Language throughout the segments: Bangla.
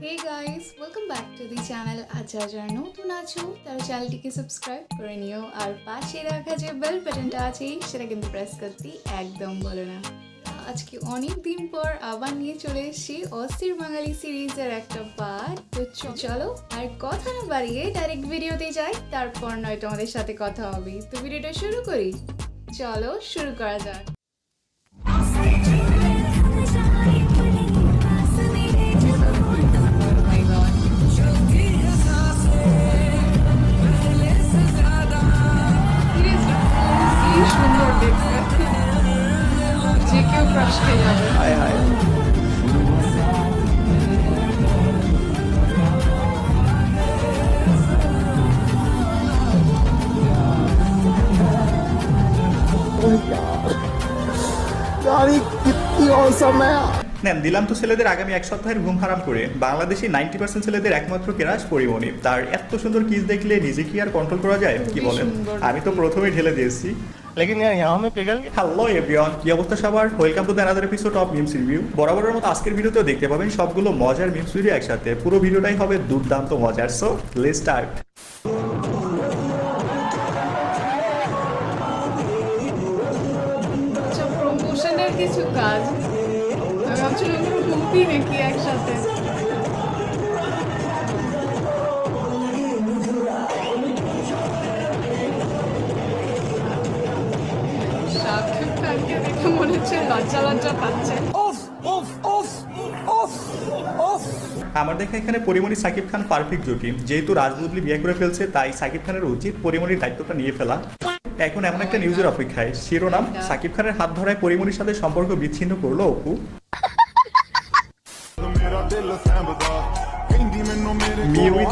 Hey guys welcome back to the channel আর যারা নতুন আছো তারা চ্যানেলটিকে সাবস্ক্রাইব করে নিও আর পাশে রাখা যে বেল বাটনটা আছে, সেটা কিন্তু প্রেস করতে একদম বলো না। আজকে অনেক দিন পর আবার নিয়ে চলে এসেছি অস্থির বাঙালি সিরিজের একটা পার্ট তো চলো আর কথা না বাড়িয়ে ডাইরেক্ট ভিডিওতে যাই, তারপর নয় তোমাদের সাথে কথা হবে। তো ভিডিওটা শুরু করি। চলো শুরু করা যাক। ক্রাশ নেন দিলাম তো ছেলেদের আগামী এক সপ্তাহের ঘুম হারাম করে। বাংলাদেশি নাইনটি পার্সেন্ট ছেলেদের একমাত্র কেরাস পরিমণি। তার এত সুন্দর কিস দেখলে নিজেকে আর কন্ট্রোল করা যায়? কি বলেন? আমি তো প্রথমে ঢেলে দিয়েছি। लेकिन यार यहाँ में पिघल गया হ্যালো এভরিওয়ান কি অবস্থা সবার welcome to the another episode of memes review বরাবরের মতো আজকের ভিডিওতেও দেখতে পাবেন সবগুলো মজার মিমস ভিডিও একসাথে পুরো ভিডিওটাই হবে দুর্দান্ত মজার সো লেট স্টার্ট আচ্ছা প্রমোশনের কিছু কাজ আমি ভাবছিলাম কোনো মুভি নাকি একসাথে মনে হচ্ছে লজ্জা লজ্জা পাচ্ছে। আমার দেখে এখানে পরিমণি সাকিব খান পারফেক্ট জুটি যেহেতু রাজবুবলি বিয়ে করে ফেলছে, তাই সাকিব খানের উচিত পরিমণির দায়িত্বটা নিয়ে ফেলা। এখন এমন একটা নিউজের অপেক্ষায়। শিরোনাম, সাকিব খানের হাত ধরায় পরিমণির সাথে সম্পর্ক বিচ্ছিন্ন করল Apu. MIUI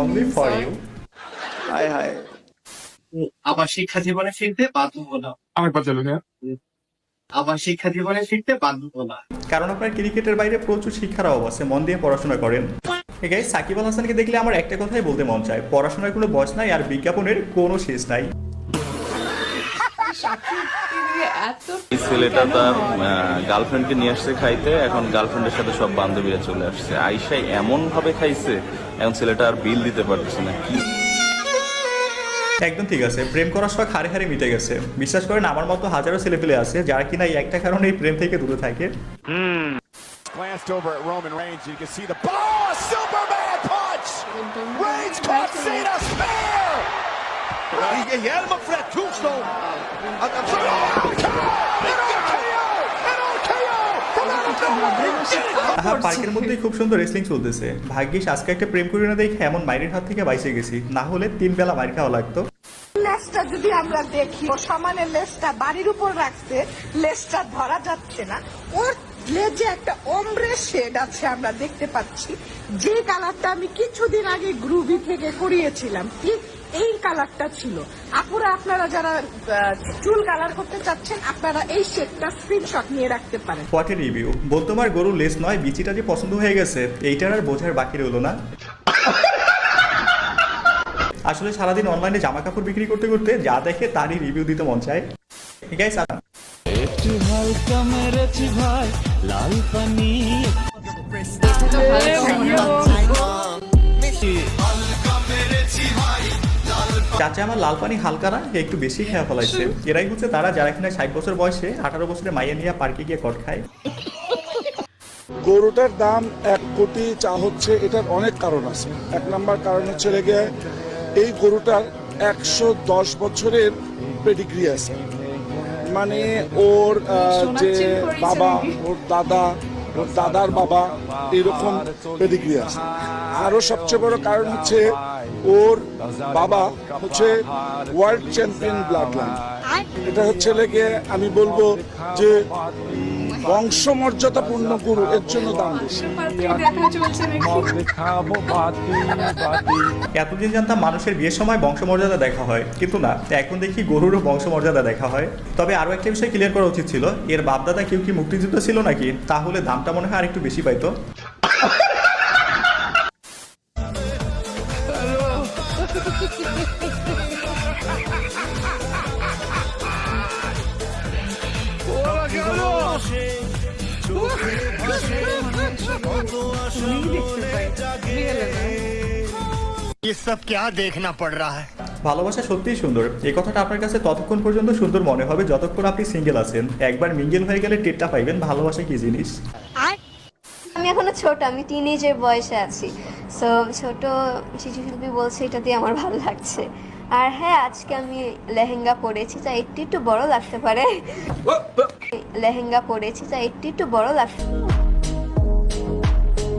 only for you. Hi hi আবার শিক্ষা জীবনে ফিরতে বাধ্য হলাম আমার কথা বলুন আবার শিক্ষা জীবনে ফিরতে বাধ্য হলাম কারণ আপনার ক্রিকেটের বাইরে প্রচুর শিক্ষার অভাব আছে মন দিয়ে পড়াশোনা করেন। এখানে সাকিব আল হাসানকে দেখলে আমার একটা কথাই বলতে মন চায়। পড়াশোনার কোনো বয়স নাই আর বিজ্ঞাপনের কোনো শেষ নাই। এই ছেলেটা তার গার্লফ্রেন্ডকে নিয়ে আসছে খাইতে এখন গার্লফ্রেন্ডের সাথে সব বান্ধবীরা চলে আসছে আইসাই এমন ভাবে খাইছে এখন ছেলেটা আর বিল দিতে পারতেছে না কি একদম ঠিক আছে প্রেম করার শখ হারে হারে মিটে গেছে বিশ্বাস করেন আমার মতো হাজারো ছেলেপেলে আছে যারা কিনা এই একটা কারণে এই প্রেম থেকে দূরে থাকে glanced over at Roman Reigns. You can see the ball. Superman punch. Reigns caught Cena spear. Hjälm och Fred Tombstone. An RKO! An RKO from out of nowhere. তাহার পার্কের মধ্যেই খুব সুন্দর রেসলিং চলতেছে ভাগ্যিস আজকে একটা প্রেম করি না দেখে এমন মাইরের হাত থেকে বাইসে গেছি না হলে তিন বেলা মাইর খাওয়া লাগতো লেসটা যদি আমরা দেখি ও সমানের লেসটা বাড়ির উপর রাখছে লেসটা ধরা যাচ্ছে না ওর লেজে একটা ওমরে শেড আছে আমরা দেখতে পাচ্ছি যে কালারটা আমি কিছুদিন আগে গ্রুভি থেকে করিয়েছিলাম ঠিক এই কালারটা ছিল। আপুরা আপনারা যারা চুল কালার করতে চাচ্ছেন আপনারা এই শেডটা স্ক্রিনশট নিয়ে রাখতে পারেন। হোয়াটের রিভিউ বলতো আমার গরুর লেস নয় বিচিটা যে পছন্দ হয়ে গেছে এইটার আর বোঝার বাকি রইল না। আসলে সারাদিন অনলাইনে জামা কাপড় বিক্রি করতে করতে যা দেখে তারই রিভিউ দিতে মন চায়। গাইস এটা তো ভালো মনে চাচা আমার লাল পানি হালকা না একটু বেশি খেয়া ফলাইছে। এরাই হচ্ছে তারা যারা কিনা ষাট বছর বয়সে আঠারো বছরে মাইয়া নিয়ে পার্কে গিয়ে কট খায়। গরুটার দাম এক কোটি চা হচ্ছে এটার অনেক কারণ আছে। এক নাম্বার কারণ হচ্ছে লেগে এই গরুটার একশো দশ বছরের পেডিগ্রি আছে। মানে ওর যে বাবা ওর দাদা ওর দাদার বাবা এরকম পেডিগ্রি আছে। আরও সবচেয়ে বড় কারণ হচ্ছে ওর বাবা হচ্ছে ওয়ার্ল্ড চ্যাম্পিয়ন ব্লাড লাইন এটা হচ্ছে লেগে আমি বলব যে বংশমর্যাদাপূর্ণ গুরু, এর জন্য দাম এতদিন জানতাম মানুষের বিয়ের সময় বংশমর্যাদা দেখা হয়, কিন্তু না এখন দেখি গরুরও বংশমর্যাদা দেখা হয়। তবে আরও একটা বিষয় ক্লিয়ার করা উচিত ছিল, এর বাপদাদা কেউ কি মুক্তিযুদ্ধ ছিল নাকি? তাহলে দামটা মনে হয় আরেকটু বেশি পাইতো। ये सब क्या देखना पड़ रहा है ভালোবাসা সত্যিই সুন্দর এই কথাটা আপনার কাছে ততক্ষণ পর্যন্ত সুন্দর মনে হবে যতক্ষণ আপনি সিঙ্গেল আছেন একবার মিঙ্গেল হয়ে গেলে টেরটা পাইবেন ভালোবাসা কি জিনিস আমি এখনো ছোট আমি টিনেজের বয়সে আছি সো ছোট শিশু শিল্পী বলছে এটা দিয়ে আমার ভালো লাগছে আর হ্যাঁ আজকে আমি লেহেঙ্গা পরেছি তা একটু একটু বড় লাগতে পারে। লেহেঙ্গা পরেছি তা একটু একটু বড় লাগতে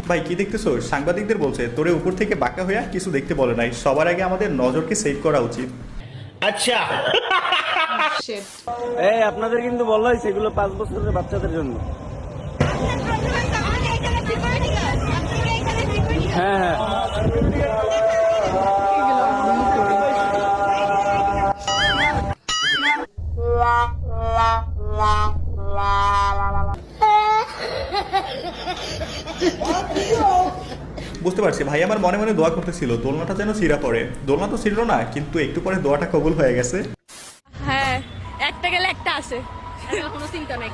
ভাই কি দেখতেছো? সাংবাদিকদের বলছে তোরে উপর থেকে বাঁকা হইয়া কিছু দেখতে বলে নাই। সবার আগে আমাদের নজরকে সেভ করা উচিত। Shit. এই আপনাদের কিন্তু বলা হয়েছে এগুলো পাঁচ বছরের বাচ্চাদের জন্য। হ্যাঁ হ্যাঁ। বুঝতে পারছি। ভাই আমার মনে মনে দোয়া করতেছিল দোলনাটা যেন সিরা পড়ে। দোলনা তো ছিল না কিন্তু একটু পরে দোয়াটা কবুল হয়ে গেছে। হ্যাঁ একটা গেলে একটা আসে কোনো চিন্তা নাই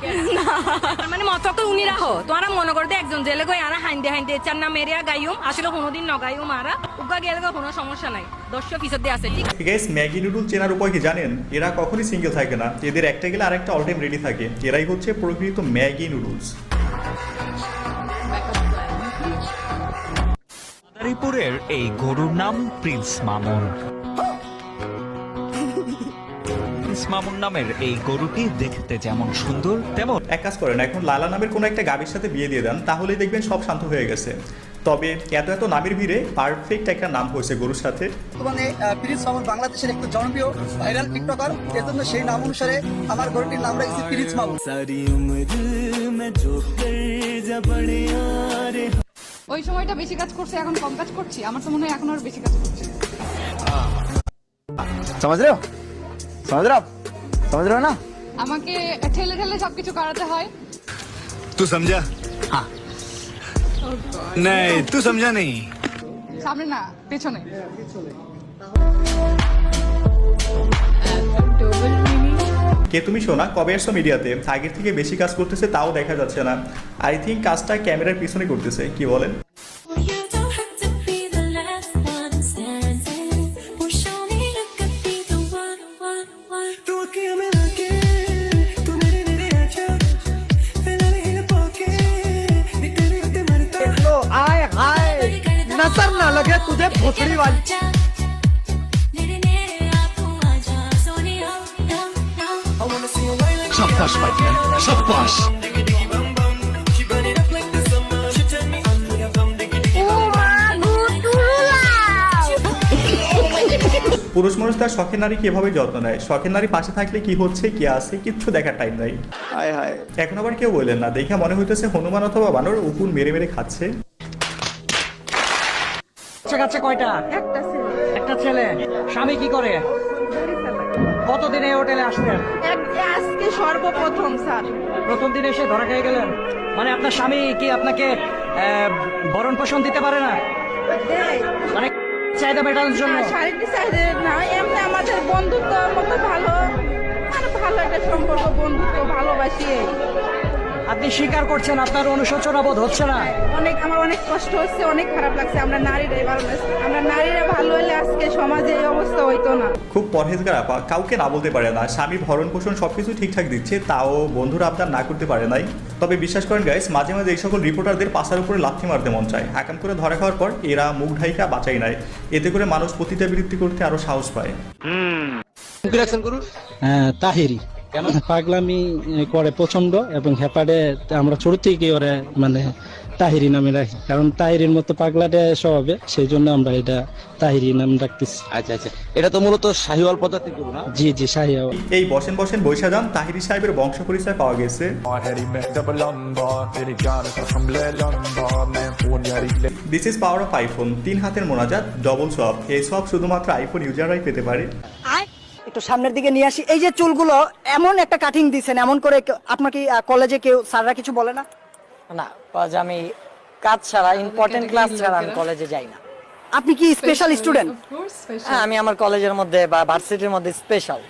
মানে মতক উনি রাখো তোমরা মনে করতে একজন জেলে গই আরা হাইন্দে হাইন্দে চার না মেরিয়া গাইম আসলে কোনোদিন আরা। উগা গেলে কোনো সমস্যা নাই। আছে ঠিক গাইস ম্যাগি নুডল চেনার উপায় কি জানেন? এরা কখনই সিঙ্গেল থাকে না। এদের একটা গেলে আরেকটা অল টাইম রেডি থাকে। এরাই হচ্ছে প্রকৃত ম্যাগি নুডলস। মাদারীপুরের এই গরুর নাম প্রিন্স মামুন। প্রিন্স মামুন নামের এই গরুটি দেখতে যেমন সুন্দর তেমন এক কাজ করেন এখন লালা নামের কোনো একটা গাভীর সাথে বিয়ে দিয়ে দেন তাহলেই দেখবেন সব শান্ত হয়ে গেছে। তবে এত এত নামের ভিড়ে পারফেক্ট একটা নাম হয়েছে গরুর সাথে। বর্তমানে প্রিন্স মামুন বাংলাদেশের একটু জনপ্রিয় ভাইরাল টিকটকার এর জন্য সেই নাম অনুসারে আমার গরুটির নাম রেখেছি প্রিন্স মামুন। ওই সময়টা বেশি কাজ করছে এখন কম কাজ করছি আমার তো মনে হয় এখন আর বেশি কাজ করছি समझ रहे हो समझ रहे हो आप समझ रहे हो ना আমাকে ঠেলে ঠেলে সবকিছু করাতে হয় तू समझा हाँ नहीं तू समझा नहीं সামনে না পেছনে কে তুমি শোনা কবে এসছো মিডিয়াতে আগের থেকে বেশি কাজ করতেছে তাও দেখা যাচ্ছে না আই থিঙ্ক কাজটা ক্যামেরার পিছনে করতেছে কি বলেন आए हाय नजर ना लगे तुझे भोसड़ी वाली সাব্বাস ভাই। সাব্বাস পুরুষ মানুষ তার শখের নারী কীভাবে যত্ন নেয়? শখের নারী পাশে থাকলে কি হচ্ছে কি আছে কিচ্ছু দেখার টাইম নাই। হায় হায়। এখন আবার কেউ বললেন না দেখে মনে হইতেছে হনুমান অথবা বানর উকুন মেরে মেরে খাচ্ছে। কাছে কয়টা? একটা ছেলে। একটা ছেলে। স্বামী কি করে? কতদিন এই হোটেলে এক সর্বপ্রথম স্যার। প্রথম দিন এসে ধরা খেয়ে গেলেন? মানে আপনার স্বামী কি আপনাকে বরণ পোষণ দিতে পারে না? মানে চাহিদা মেটানোর জন্য? শারীরিক চাহিদা না এমনি আমাদের বন্ধুত্ব মতো ভালো। মানে ভালো একটা সম্পর্ক বন্ধুত্ব ভালোবাসি। আপনি স্বীকার করছেন আপনার অনুশোচনা বোধ হচ্ছে না? অনেক আমার অনেক কষ্ট হচ্ছে অনেক খারাপ লাগছে। আমরা নারীরাই ভালো আমরা নারীরা ভালো হলে আজকে সমাজে এই অবস্থা হইতো না। খুব পরহেজগার আপা কাউকে না বলতে পারে না। স্বামী ভরণ পোষণ সবকিছু ঠিকঠাক দিচ্ছে তাও বন্ধুরা আপনার না করতে পারে নাই। তবে বিশ্বাস করেন গাইস মাঝে মাঝে এই সকল রিপোর্টারদের পাশার উপরে লাথি মারতে মন চায়। হাকাম করে ধরা খাওয়ার পর এরা মুখ ঢাইকা বাঁচাই নাই। এতে করে মানুষ প্রতিটা পতিতাবৃত্তি করতে আরও সাহস পায়। হ্যাঁ তাহিরি পাগলামি করে প্রচণ্ড এবং হেপাডে আমরা ছোট থেকে ওরে মানে তাহিরি নামে রাখি কারণ তাহিরির মতো পাগলাটে স্বভাবে সেই জন্য আমরা এটা তাহিরি নাম রাখতেছি আচ্ছা আচ্ছা। এটা তো মূলত শাহিওয়াল প্রজাতির গরু না? জি জি শাহিয়া এই বসেন বসেন বৈশা যান তাহিরি সাহেবের বংশ পরিচয় পাওয়া গেছে। This is power of iPhone তিন হাতের মোনাজাত ডবল সব এই সব শুধুমাত্র আইফোন ইউজাররাই পেতে পারে। একটু সামনের দিকে নিয়ে আসি। এই যে চুলগুলো এমন একটা কাটিং দিছেন এমন করে কেউ- আপনার কি কলেজে কেউ স্যাররা কিছু বলে না? না আমি কাজ ছাড়া ইম্পর্টেন্ট ক্লাস ছাড়া আমি কলেজে যাই না। আপনি কি স্পেশাল স্টুডেন্ট. হ্যাঁ আমি আমার কলেজের মধ্যে বা ভার্সিটির মধ্যে স্পেশাল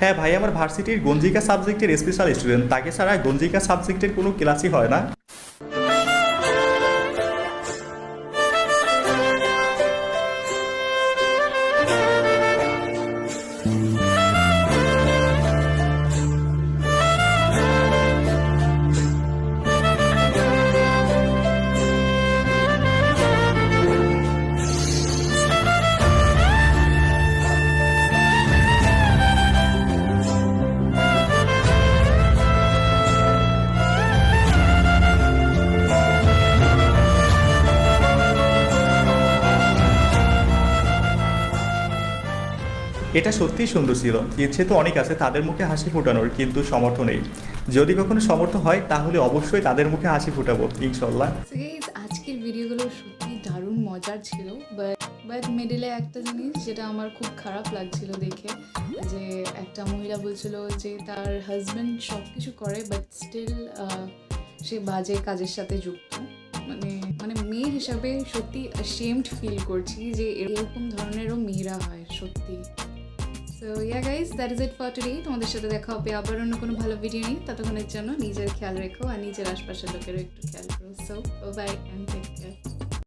হ্যাঁ ভাই আমার ভার্সিটির গঞ্জিকা সাবজেক্টের স্পেশাল স্টুডেন্ট তাকে ছাড়া গঞ্জিকা সাবজেক্টের কোনো ক্লাসই হয় না। এটা সত্যিই সুন্দর ছিল। ইচ্ছে তো অনেক আছে তাদের মুখে হাসি ফোটানোর, কিন্তু সমর্থ নেই। যদি কখনো সমর্থ হয়, তাহলে অবশ্যই তাদের মুখে হাসি ফোটাবো, ইনশাল্লাহ। আজকের ভিডিওগুলো সত্যি দারুণ মজার ছিল বাট বাট মিডিলে একটা জিনিস যেটা আমার খুব খারাপ লাগছিল দেখে, যে একটা মহিলা বলছিল যে তার হাজব্যান্ড সব কিছু করে বাট স্টিল সে বাজে কাজের সাথে যুক্ত। মানে মানে মেয়ে হিসাবে সত্যি শেমড ফিল করছি যে এরকম ধরনেরও মেয়েরা হয়, সত্যি। So yeah guys that is it for today তোমাদের সাথে দেখা হবে আবার অন্য কোনো ভালো ভিডিও নেই ততক্ষণের জন্য নিজের খেয়াল রেখো আর নিজের আশপাশের লোকেরও একটু খেয়াল করো। So bye and take care